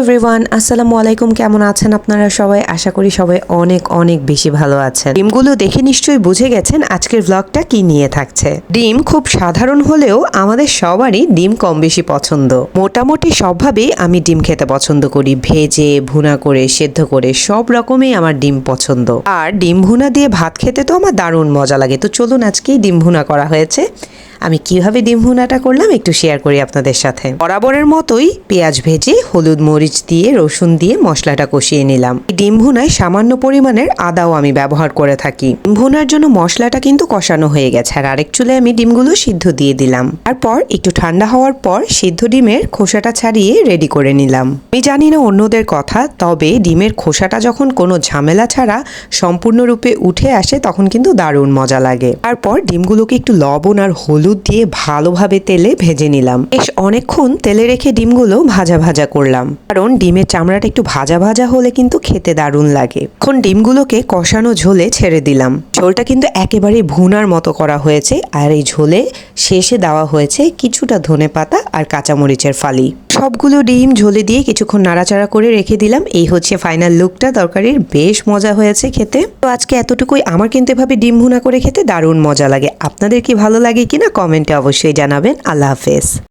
Everyone, আসসালামু আলাইকুম। কেমন আছেন আপনারা সবাই? আশা করি সবাই অনেক অনেক বেশি ভালো আছেন। ডিমগুলো দেখে নিশ্চয়ই বুঝে গেছেন আজকের ব্লগটা কি নিয়ে থাকছে। ডিম খুব সাধারণ হলেও আমাদের সবারই ডিম কম বেশি পছন্দ। মোটামুটি সবভাবেই আমি ডিম খেতে পছন্দ করি। ভেজে, ভুনা করে, সেদ্ধ করে, সব রকমই আমার ডিম পছন্দ। আর ডিম ভুনা দিয়ে ভাত খেতে তো আমার দারুণ মজা লাগে। তো চলুন আজকেই ডিম ভুনা করা হয়েছে। আমি কীভাবে ডিম ভুনাটা করলাম একটু শেয়ার করি আপনাদের সাথে। বরাবরের মতোই পেঁয়াজ ভেজে হলুদ মরিচ দিয়ে, রসুন দিয়ে মশলাটা কষিয়ে নিলাম। ডিম ভুনায় সামান্য পরিমাণের আদাও আমি ব্যবহার করে থাকি। ডিম ভুনার জন্য মশলাটা কিন্তু কষানো হয়ে গেছে আর আরেক চুলে আমি ডিমগুলো সিদ্ধ দিয়ে দিলাম। তারপর একটু ঠান্ডা হওয়ার পর সিদ্ধ ডিমের খোসাটা ছাড়িয়ে রেডি করে নিলাম। আমি জানি না অন্যদের কথা, তবে ডিমের খোসাটা যখন কোনো ঝামেলা ছাড়া সম্পূর্ণরূপে উঠে আসে, তখন কিন্তু দারুণ মজা লাগে। তারপর ডিমগুলোকে একটু লবণ আর হলুদ দিয়ে ভালোভাবে তেলে ভেজে নিলাম। বেশ অনেকক্ষণ তেলে রেখে ডিমগুলো ভাজা ভাজা করলাম। কারণ ডিমের চামড়াটা একটু ভাজা ভাজা হলে কিন্তু খেতে দারুণ লাগে। এখন ডিমগুলোকে কষানো ঝোলে ছেড়ে দিলাম। ঝোলটা কিন্তু একেবারে ভুনার মতো করা হয়েছে। আর এই ঝোলে শেষে দেওয়া হয়েছে কিছুটা ধনে পাতা আর কাঁচামরিচের ফালি। সবগুলো ডিম ঝোলে দিয়ে কিছুক্ষণ নাড়াচাড়া করে রেখে দিলাম। এই হচ্ছে ফাইনাল লুকটা তরকারির বেশ মজা হয়েছে খেতে। তো আজকে এতটুকুই। আমার কিন্তু এভাবে ডিম ভুনা করে খেতে দারুণ মজা লাগে। আপনাদের কি ভালো লাগে কিনা কমেন্টে অবশ্যই জানাবেন। আল্লাহ হাফেজ।